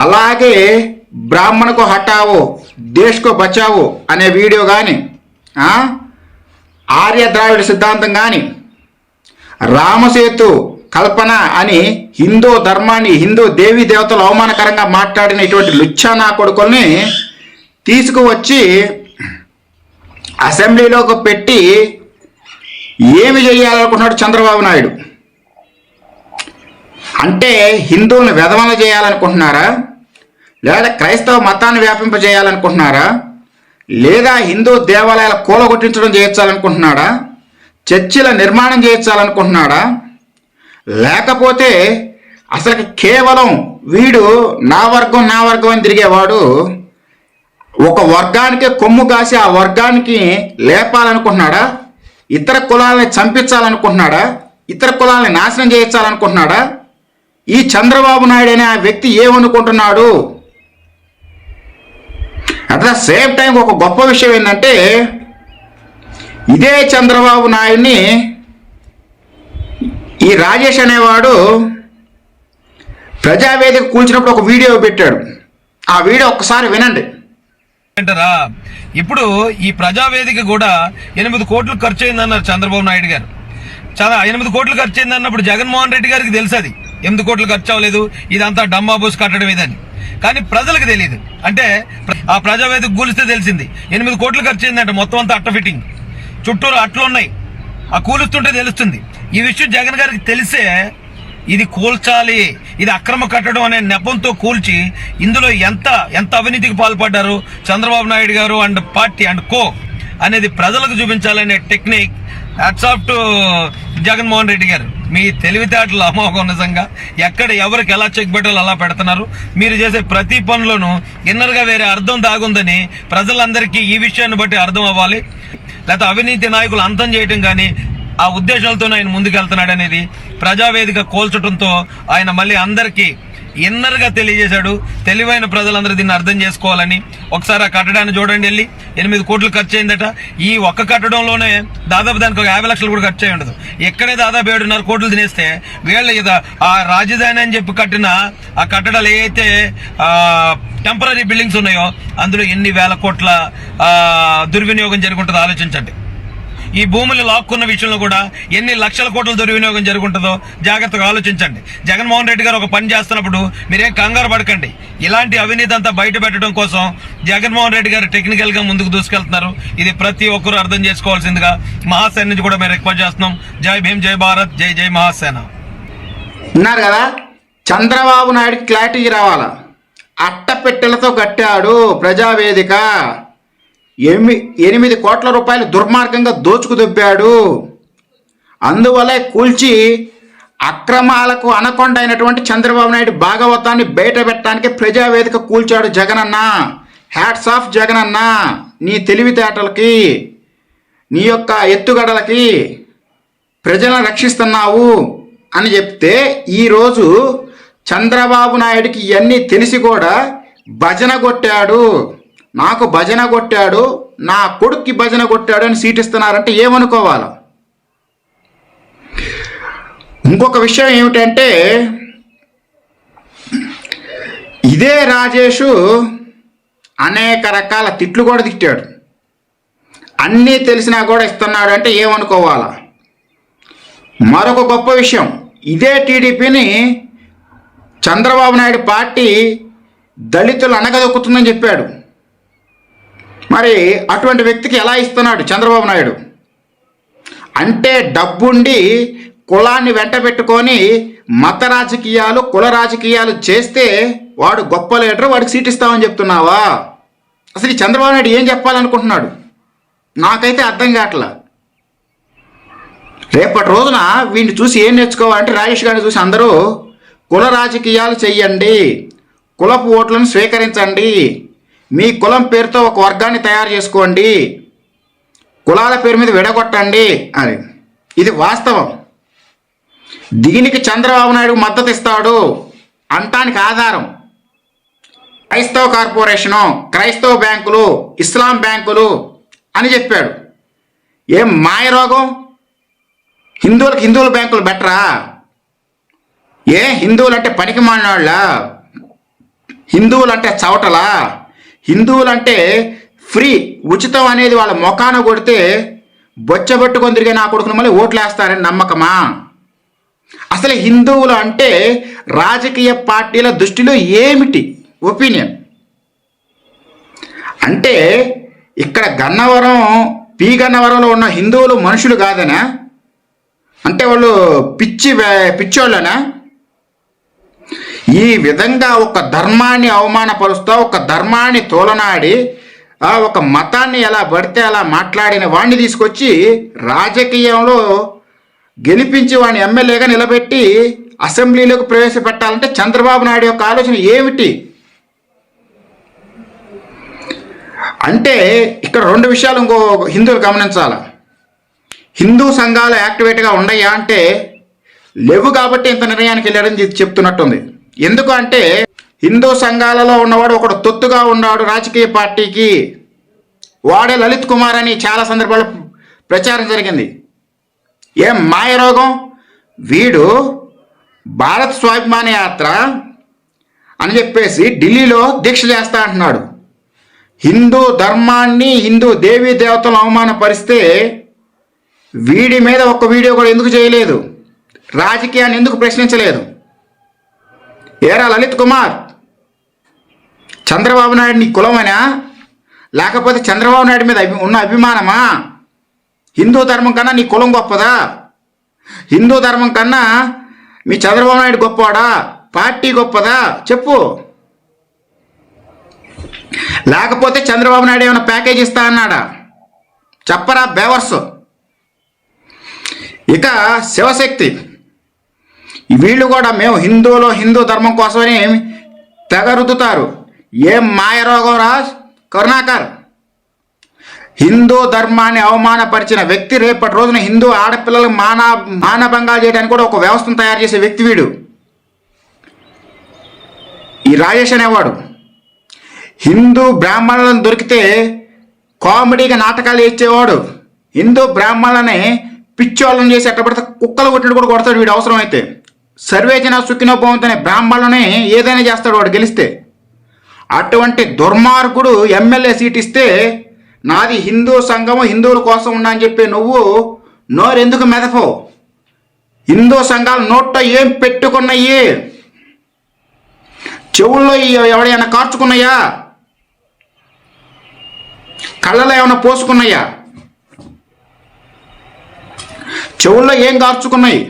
అలాగే బ్రాహ్మణకు హఠావో దేశ్కో బచావో అనే వీడియో కానీ ఆర్య ద్రావిడ సిద్ధాంతం కానీ రామసేతు కల్పన అని హిందూ ధర్మాన్ని హిందూ దేవీ దేవతలు అవమానకరంగా మాట్లాడిన ఇటువంటి నా కొడుకుల్ని తీసుకువచ్చి అసెంబ్లీలోకి పెట్టి ఏమి చేయాలనుకుంటున్నాడు చంద్రబాబు నాయుడు? అంటే హిందువులను వెధవన చేయాలనుకుంటున్నారా? లేదా క్రైస్తవ మతాన్ని వ్యాపింపజేయాలనుకుంటున్నారా? లేదా హిందూ దేవాలయాల కూలగొట్టించడం చేయించాలనుకుంటున్నాడా చర్చిల నిర్మాణం చేయించాలనుకుంటున్నాడా లేకపోతే అసలు కేవలం వీడు నా వర్గం నా వర్గం అని తిరిగేవాడు ఒక వర్గానికి కొమ్ము కాసి ఆ వర్గానికి లేపాలనుకుంటున్నాడా? ఇతర కులాలని చంపించాలనుకుంటున్నాడా? ఇతర కులాలని నాశనం చేయించాలనుకుంటున్నాడా? ఈ చంద్రబాబు నాయుడు అనే ఆ వ్యక్తి ఏమనుకుంటున్నాడు? అట్ ద సేమ్ టైం ఒక గొప్ప విషయం ఏంటంటే ఇదే చంద్రబాబు నాయుడిని ఈ రాజేష్ అనేవాడు ప్రజావేదిక కూల్చినప్పుడు ఒక వీడియో పెట్టాడు. ఆ వీడియో ఒక్కసారి వినండి. అంటారా ఇప్పుడు ఈ ప్రజావేదిక కూడా ఎనిమిది కోట్లు ఖర్చు అయిందన్నారు చంద్రబాబు నాయుడు గారు. చాలా ఎనిమిది కోట్లు ఖర్చు అయింది అన్నప్పుడు జగన్మోహన్ రెడ్డి గారికి తెలుసు అది. ఎనిమిది కోట్లు ఖర్చు అవ్వలేదు ఇదంతా డమ్మాబోస్ కట్టడం ఇదని కానీ ప్రజలకు తెలియదు అంటే ఆ ప్రజావేదిక కూలిస్తే తెలిసింది. ఎనిమిది కోట్లు ఖర్చు అయిందంటే మొత్తం అంతా అట్ట ఫిట్టింగ్. చుట్టూరు అట్లు ఉన్నాయి. ఆ కూలుస్తుంటే తెలుస్తుంది. ఈ విషయం జగన్ గారికి తెలిసే ఇది కూల్చాలి. ఇది అక్రమ కట్టడం అనే నెపంతో కూల్చి ఇందులో ఎంత ఎంత అవినీతికి పాల్పడ్డారు చంద్రబాబు నాయుడు గారు అండ్ పార్టీ అండ్ కో అనేది ప్రజలకు చూపించాలనే technique hats off to Jaganmohan Reddy garu. మీ తెలివితేటలు అమోఘం నిజంగా. ఎక్కడ ఎవరికి ఎలా చెక్ పెట్టాలో అలా పెడుతున్నారు. మీరు చేసే ప్రతి పనిలోనూ ఇన్నర్గా వేరే అర్థం దాగుందని ప్రజలందరికీ ఈ విషయాన్ని బట్టి అర్థం అవ్వాలి. లేకపోతే అవినీతి నాయకులు అంతం చేయటం కానీ ఆ ఉద్దేశాలతో ఆయన ముందుకెళ్తున్నాడు అనేది ప్రజావేదిక కోల్చడంతో ఆయన మళ్ళీ అందరికీ ఇన్నర్గా తెలియజేశాడు. తెలివైన ప్రజలందరూ దీన్ని అర్థం చేసుకోవాలని. ఒకసారి ఆ కట్టడాన్ని చూడండి వెళ్ళి. ఎనిమిది కోట్లు ఖర్చు అయిందట. ఈ ఒక్క కట్టడంలోనే దాదాపు దానికి ఒక యాభై లక్షలు కూడా ఖర్చు అయి ఉండదు. ఎక్కడే దాదాపు ఏడున్నర కోట్లు తినేస్తే వీళ్ళ ఆ రాజధాని అని చెప్పి కట్టిన ఆ కట్టడాలు ఏవైతే టెంపరీ బిల్డింగ్స్ ఉన్నాయో అందులో ఎన్ని వేల కోట్ల దుర్వినియోగం జరుగుంటుందో ఆలోచించండి. ఈ భూములు లాక్కున్న విషయంలో కూడా ఎన్ని లక్షల కోట్ల దుర్వినియోగం జరుగుంటుందో జాగ్రత్తగా ఆలోచించండి. జగన్మోహన్ రెడ్డి గారు ఒక పని చేస్తున్నప్పుడు మీరేం కంగారు పడకండి. ఇలాంటి అవినీతి అంతా బయట పెట్టడం కోసం జగన్మోహన్ రెడ్డి గారు టెక్నికల్గా ముందుకు దూసుకెళ్తున్నారు. ఇది ప్రతి ఒక్కరూ అర్థం చేసుకోవాల్సిందిగా మహాసేన నుంచి కూడా మేము రిక్వెస్ట్ చేస్తున్నాం. జై భీమ్ జై భారత్ జై జై మహాసేన. విన్నారు కదా? చంద్రబాబు నాయుడు క్లారిటీ రావాలా? అట్టపెట్టెలతో కట్టాడు ప్రజావేదిక. ఎనిమి ఎనిమిది కోట్ల రూపాయలు దుర్మార్గంగా దోచుకు దొబ్బాడు. అందువల్లే కూల్చి అక్రమాలకు అనకొండ అయినటువంటి చంద్రబాబు నాయుడు భాగవతాన్ని బయట పెట్టడానికి ప్రజావేదిక కూల్చాడు జగనన్న. హ్యాట్స్ ఆఫ్ జగనన్న. నీ తెలివితేటలకి నీ యొక్క ఎత్తుగడలకి ప్రజలను రక్షిస్తున్నావు అని చెప్తే ఈరోజు చంద్రబాబు నాయుడికి ఇవన్నీ తెలిసి కూడా భజన కొట్టాడు. నాకు భజన కొట్టాడు నా కొడుక్కి భజన కొట్టాడు అని సీటిస్తున్నారంటే ఏమనుకోవాలి? ఇంకొక విషయం ఏమిటంటే ఇదే రాజేషు అనేక రకాల తిట్లు కూడా తిట్టాడు. అన్నీ తెలిసినా కూడా ఇస్తున్నాడు అంటే ఏమనుకోవాలా? మరొక గొప్ప విషయం ఇదే టీడీపీని చంద్రబాబు నాయుడు పార్టీ దళితులు అనగదొక్కుతుందని చెప్పాడు. మరి అటువంటి వ్యక్తికి ఎలా ఇస్తున్నాడు చంద్రబాబు నాయుడు? అంటే డబ్బుండి కులాన్ని వెంట పెట్టుకొని మత రాజకీయాలు కుల రాజకీయాలు చేస్తే వాడు గొప్ప లీడర్ వాడికి సీట్ ఇస్తామని చెప్తున్నావా? అసలు చంద్రబాబు నాయుడు ఏం చెప్పాలనుకుంటున్నాడు? నాకైతే అర్థం కావట్లా. రేపటి రోజున వీడిని చూసి ఏం నేర్చుకోవాలంటే రాజేష్ గారిని చూసి అందరూ కుల రాజకీయాలు చెయ్యండి కులపు ఓట్లను స్వీకరించండి మీ కులం పేరుతో ఒక వర్గాన్ని తయారు చేసుకోండి. కులాల పేరు మీద విడగొట్టండి అని. ఇది వాస్తవం. దీనికి చంద్రబాబు నాయుడు మద్దతు ఇస్తాడు. అంటానికి ఆధారం క్రైస్తవ కార్పొరేషను క్రైస్తవ బ్యాంకులు ఇస్లాం బ్యాంకులు అని చెప్పాడు. ఏం మాయ రోగం? హిందువులకు హిందువుల బ్యాంకులు బెటరా? ఏ హిందువులు అంటే పనికి మాలినోళ్ళ? హిందువులంటే చవటలా? హిందువులంటే ఫ్రీ ఉచితం అనేది వాళ్ళ మొఖాన కొడితే బొచ్చబెట్టుకొని తిరిగే నా కొడుకును మళ్ళీ ఓట్లేస్తారని నమ్మకమా? అసలు హిందువులు అంటే రాజకీయ పార్టీల దృష్టిలో ఏమిటి? ఒపీనియన్. అంటే ఇక్కడ గన్నవరం పి గన్నవరంలో ఉన్న హిందువులు మనుషులు కాదనా? అంటే వాళ్ళు పిచ్చి పిచ్చోళ్ళనా? ఈ విధంగా ఒక ధర్మాన్ని అవమానపరుస్తూ ఒక ధర్మాన్ని తోలనాడి ఆ ఒక మతాన్ని ఎలా పడితే అలా మాట్లాడిన వాడిని తీసుకొచ్చి రాజకీయంలో గెలిపించి వాడిని ఎమ్మెల్యేగా నిలబెట్టి అసెంబ్లీలోకి ప్రవేశపెట్టాలంటే చంద్రబాబు నాయుడు యొక్క ఆలోచన ఏమిటి? అంటే ఇక్కడ రెండు విషయాలు ఇంకో హిందువులు గమనించాలి. హిందూ సంఘాలు యాక్టివేట్గా ఉన్నాయా అంటే లేవు కాబట్టి ఇంత నిర్ణయానికి వెళ్ళారని చెప్తున్నట్టుంది. ఎందుకు అంటే హిందూ సంఘాలలో ఉన్నవాడు ఒకడు తొత్తుగా ఉన్నాడు రాజకీయ పార్టీకి. వాడే లలిత్ కుమార్ అని చాలా సందర్భాల్లో ప్రచారం జరిగింది. ఏం మాయ రోగం? వీడు భారత్ స్వాభిమాన యాత్ర అని చెప్పేసి ఢిల్లీలో దీక్ష చేస్తా అంటున్నాడు. హిందూ ధర్మాన్ని హిందూ దేవీ దేవతలను అవమానపరిస్తే వీడి మీద ఒక్క వీడియో కూడా ఎందుకు చేయలేదు? రాజకీయాన్ని ఎందుకు ప్రశ్నించలేదు? ఏరా లలిత్ కుమార్? చంద్రబాబు నాయుడు నీ కులమనా? లేకపోతే చంద్రబాబు నాయుడు మీద అభి ఉన్న అభిమానమా? హిందూ ధర్మం కన్నా నీ కులం గొప్పదా? హిందూ ధర్మం కన్నా మీ చంద్రబాబు నాయుడు గొప్పవాడా? పార్టీ గొప్పదా? చెప్పు. లేకపోతే చంద్రబాబు నాయుడు ఏమైనా ప్యాకేజ్ ఇస్తా అన్నాడా? చెప్పరా బేవర్స్. ఇక శివశక్తి. వీళ్ళు కూడా మేము హిందువులో హిందూ ధర్మం కోసమని తెగరుద్దుతారు. ఏం మాయరోగం రా కరుణాకర్. హిందూ ధర్మాన్ని అవమానపరిచిన వ్యక్తి రేపటి రోజున హిందూ ఆడపిల్లలు మాన మానభంగాలు చేయడానికి కూడా ఒక వ్యవస్థను తయారు చేసే వ్యక్తి వీడు. ఈ రాజేష్ అనేవాడు. హిందూ బ్రాహ్మణులను దొరికితే కామెడీగా నాటకాలు ఇచ్చేవాడు హిందూ బ్రాహ్మణులని పిచ్చోళ్ళని చేసి ఎట్ట పడితే కుక్కలు కొట్టినట్టు కూడా కొడతాడు వీడు అవసరం అయితే సర్వేజన సుఖినో భవంతనే బ్రాహ్మణులని ఏదైనా చేస్తాడు వాడు గెలిస్తే అటువంటి దుర్మార్గుడు ఎమ్మెల్యే సీట్ ఇస్తే నాది హిందూ సంఘము హిందువుల కోసం ఉన్నా అని చెప్పి నువ్వు నోరెందుకు మెదపో? హిందూ సంఘాలు నోట్లో ఏం పెట్టుకున్నాయి? చెవుల్లో ఎవడైనా కార్చుకున్నాయా? కళ్ళలో ఏమైనా పోసుకున్నాయా? చెవుల్లో ఏం కార్చుకున్నాయి?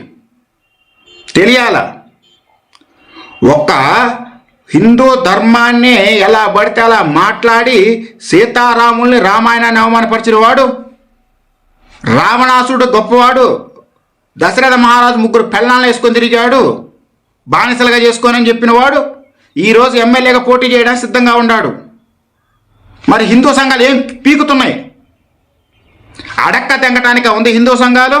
తెలియాల. ఒక హిందూ ధర్మాన్ని ఎలా పడితే అలా మాట్లాడి సీతారాముల్ని రామాయణాన్ని అవమానపరిచిన వాడు? రావణాసుడు గొప్పవాడు. దశరథ మహారాజు ముగ్గురు పెళ్ళాలను వేసుకొని తిరిగాడు. బానిసలుగా చేసుకోనని అని చెప్పినవాడు ఈరోజు ఎమ్మెల్యేగా పోటీ చేయడానికి సిద్ధంగా ఉన్నాడు మరి హిందూ సంఘాలు ఏం పీకుతున్నాయి? అడక్క తెంగటానికి ఉంది హిందూ సంఘాలు?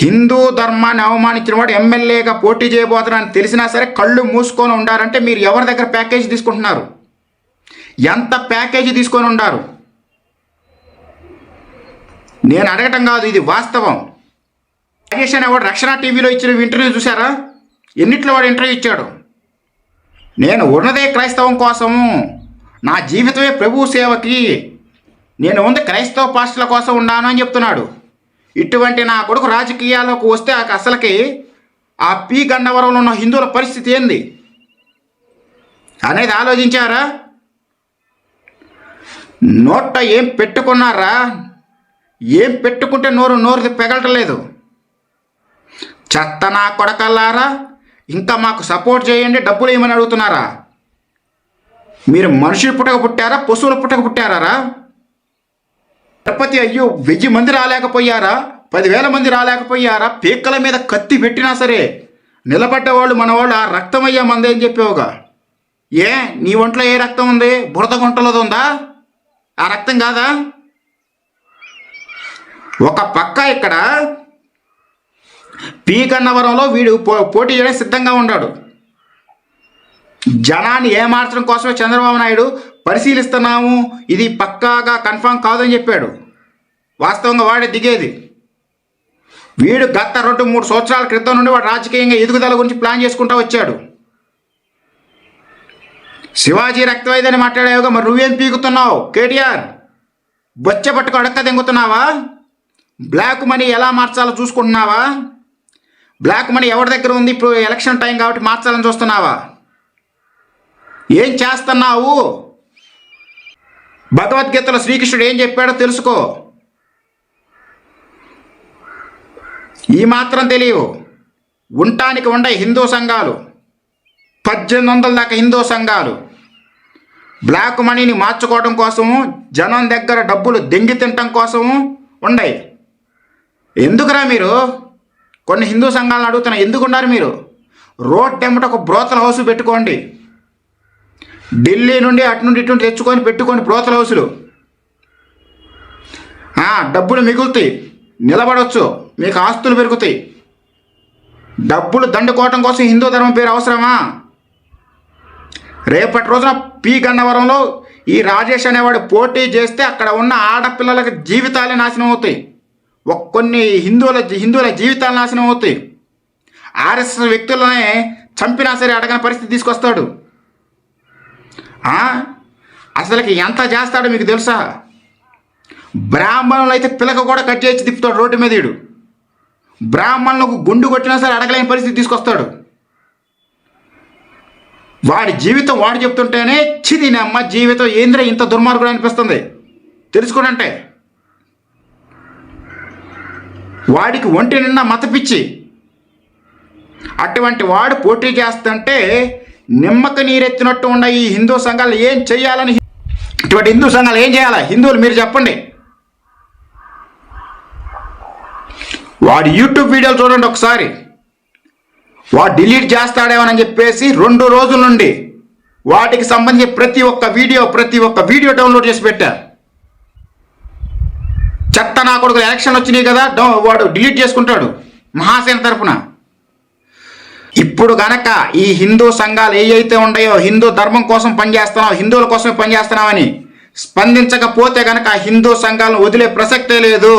హిందూ ధర్మాన్ని అవమానించిన వాడు ఎమ్మెల్యేగా పోటీ చేయబోతున్నారని తెలిసినా సరే కళ్ళు మూసుకొని ఉండారంటే మీరు ఎవరి దగ్గర ప్యాకేజీ తీసుకుంటున్నారు? ఎంత ప్యాకేజీ తీసుకొని ఉండారు? నేను అడగటం కాదు ఇది వాస్తవం. రాజేష్ అనేవాడు రక్షణ టీవీలో ఇచ్చిన ఇంటర్వ్యూ చూసారా ఎన్నిట్లో వాడు ఇంటర్వ్యూ ఇచ్చాడు? నేను ఉన్నదే క్రైస్తవం కోసము నా జీవితమే ప్రభు సేవకి నేను ఉంది క్రైస్తవ పాస్టుల కోసం ఉన్నాను అని చెప్తున్నాడు. ఇటువంటి నా కొడుకు రాజకీయాల్లోకి వస్తే అసలుకి ఆ పి గన్నవరంలో ఉన్న హిందువుల పరిస్థితి ఏంది? అనేది ఆలోచించారా? నోట ఏం పెట్టుకున్నారా? ఏం పెట్టుకుంటే నోరు నోరు పెగలటలేదు? చెత్త నా కొడకల్లారా? ఇంకా మాకు సపోర్ట్ చేయండి డబ్బులు ఏమని అడుగుతున్నారా? మీరు మనుషులు పుట్టక పుట్టారా పశువుల పుట్టక పుట్టారా తిరుపతి అయ్యో వెయ్యి మంది రాలేకపోయారా? పదివేల మంది రాలేకపోయారా? పీక్కల మీద కత్తి పెట్టినా సరే నిలబడ్డవాళ్ళు మన వాళ్ళు ఆ రక్తం అయ్యా మంది అని చెప్పావుగా. ఏ నీ ఒంట్లో ఏ రక్తం ఉంది? బురద గుంటలది ఉందా? ఆ రక్తం కాదా? ఒక పక్క ఇక్కడ పీ కన్నవరంలో వీడు పో పోటీ చేయడానికి సిద్ధంగా ఉన్నాడు. జనాన్ని ఏమార్చడం కోసమే చంద్రబాబు నాయుడు పరిశీలిస్తున్నాము. ఇది పక్కాగా కన్ఫామ్ కాదని చెప్పాడు. వాస్తవంగా వాడే దిగేది. వీడు గత రెండు మూడు సంవత్సరాల క్రితం నుండి వాడు రాజకీయంగా ఎదుగుదల గురించి ప్లాన్ చేసుకుంటూ వచ్చాడు. శివాజీ రక్తవైద్యని మాట్లాడావుగా మరి నువ్వేం పీకుతున్నావు? కేటీఆర్ బొచ్చ పట్టుకు అడక్క తెంగుతున్నావా? బ్లాక్ మనీ ఎలా మార్చాలో చూసుకుంటున్నావా? బ్లాక్ మనీ ఎవరి దగ్గర ఉంది? ఇప్పుడు ఎలక్షన్ టైం కాబట్టి మార్చాలని చూస్తున్నావా? ఏం చేస్తున్నావు? భగవద్గీతలో శ్రీకృష్ణుడు ఏం చెప్పాడో తెలుసుకో. ఈ మాత్రం తెలియవు. ఉండటానికి ఉండే హిందూ సంఘాలు. పద్దెనిమిది వందల దాకా హిందూ సంఘాలు. బ్లాక్ మనీని మార్చుకోవడం కోసము జనం దగ్గర డబ్బులు దెంగి తినటం కోసము ఉండయి. ఎందుకురా మీరు? కొన్ని హిందూ సంఘాలను అడుగుతున్నా ఎందుకున్నారు మీరు? రోడ్ టెంపట ఒక బ్రోతల హౌస్ పెట్టుకోండి. ఢిల్లీ నుండి అటు నుండి ఇటు నుండి తెచ్చుకొని పెట్టుకొని బ్రోతల హౌసులు డబ్బులు మిగులుతాయి. నిలబడవచ్చు మీకు ఆస్తులు పెరుగుతాయి. డబ్బులు దండుకోవటం కోసం హిందూ ధర్మం పేరు అవసరమా? రేపటి రోజున పి. గన్నవరంలో ఈ రాజేష్ అనేవాడు పోటీ చేస్తే అక్కడ ఉన్న ఆడపిల్లలకి జీవితాలే నాశనం అవుతాయి. ఒక కొన్ని హిందువుల హిందువుల జీవితాలు నాశనం అవుతాయి. ఆర్ఎస్ఎస్ వ్యక్తులనే చంపినా సరే అడగని పరిస్థితి తీసుకొస్తాడు. అసలుకి ఎంత చేస్తాడో మీకు తెలుసా? బ్రాహ్మణులు అయితే పిలక కూడా కట్ చేసి తిప్పుతాడు రోడ్డు మీద ఈడు. బ్రాహ్మణులకు గుండు కొట్టినా సరే అడగలేని పరిస్థితి తీసుకొస్తాడు. వాడి జీవితం వాడు చెప్తుంటేనే చిదినమ్మ జీవితం ఏంద్ర ఇంత దుర్మార్గుడు అనిపిస్తుంది. తెలుసుకోనంటే వాడికి ఒంటి నిన్న మతపిచ్చి. అటువంటి వాడు పోటీ చేస్తుంటే నిమ్మక నీరెత్తినట్టు ఉన్న ఈ హిందూ సంఘాలు ఏం చేయాలని ఇటువంటి హిందూ సంఘాలు ఏం చేయాలి? హిందువులు మీరు చెప్పండి. వాడి యూట్యూబ్ వీడియోలు చూడండి ఒకసారి. వాడు డిలీట్ చేస్తాడేమని చెప్పేసి రెండు రోజుల నుండి వాటికి సంబంధించి ప్రతి ఒక్క వీడియో ప్రతి ఒక్క వీడియో డౌన్లోడ్ చేసి పెట్టారు. చెత్త నా కొడుకు ఎలక్షన్ వచ్చినాయి కదా డౌ- వాడు డిలీట్ చేసుకుంటాడు మహాసేన తరఫున. ఇప్పుడు గనక ఈ హిందూ సంఘాలు ఏవైతే ఉన్నాయో హిందూ ధర్మం కోసం పనిచేస్తున్నావు హిందువుల కోసమే పనిచేస్తున్నామని స్పందించకపోతే గనక హిందూ సంఘాలను వదిలే ప్రసక్తే లేదు.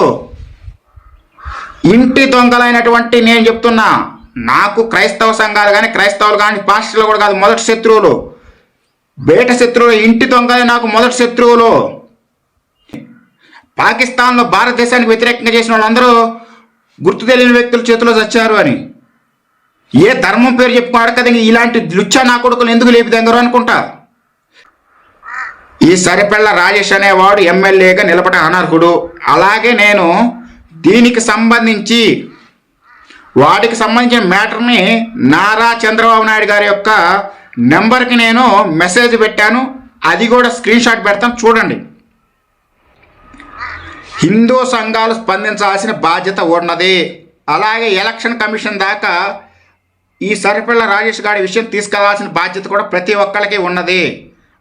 ఇంటి దొంగలైనటువంటి నేను చెప్తున్నా నాకు క్రైస్తవ సంఘాలు కానీ క్రైస్తవులు కానీ పాస్టర్లు కూడా కాదు మొదటి శత్రువులు. బయట శత్రువులు ఇంటి దొంగలే నాకు మొదటి శత్రువులు. పాకిస్తాన్లో భారతదేశానికి వ్యతిరేకంగా చేసిన వాళ్ళందరూ గుర్తు తెలియని వ్యక్తుల చేతిలో చచ్చారు అని. ఏ ధర్మం పేరు చెప్పుకున్నాడు కదా ఇలాంటి లుచ్చా నా కొడుకులు ఎందుకు లేపిదెంగరు అనుకుంటా? ఈ సరిపెళ్ళ రాజేష్ అనేవాడు ఎమ్మెల్యేగా నిలబడ అనర్హుడు. అలాగే నేను దీనికి సంబంధించి వాటికి సంబంధించిన మ్యాటర్ని నారా చంద్రబాబు నాయుడు గారి యొక్క నెంబర్కి నేను మెసేజ్ పెట్టాను. అది కూడా స్క్రీన్ షాట్ పెడతాను చూడండి. హిందూ సంఘాలు స్పందించాల్సిన బాధ్యత ఉన్నది. అలాగే ఎలక్షన్ కమిషన్ దాకా ఈ సరిపిల్ల రాజేష్ గారి విషయం తీసుకెళ్ళాల్సిన బాధ్యత కూడా ప్రతి ఒక్కరికి ఉన్నది.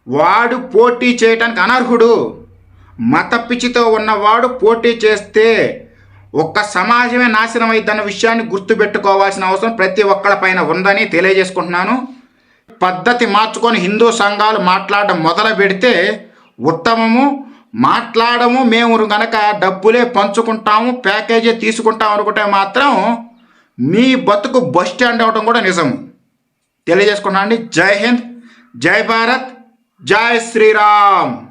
వాడు పోటీ చేయటానికి అనర్హుడు. మత పిచ్చితో ఉన్నవాడు పోటీ చేస్తే ఒక్క సమాజమే నాశనం అయిద్దన్న విషయాన్ని గుర్తుపెట్టుకోవాల్సిన అవసరం ప్రతి ఒక్కళ్ళపైన ఉందని తెలియజేసుకుంటున్నాను. పద్ధతి మార్చుకొని హిందూ సంఘాలు మాట్లాడడం మొదలు పెడితే ఉత్తమము మాట్లాడము మేము గనక డబ్బులే పంచుకుంటాము ప్యాకేజీ తీసుకుంటాం అనుకుంటే మాత్రం మీ బతుకు బస్ స్టాండ్ అవడం కూడా నిజం. తెలియజేసుకున్నాండి జై హింద్. జై భారత్. జై శ్రీరామ్.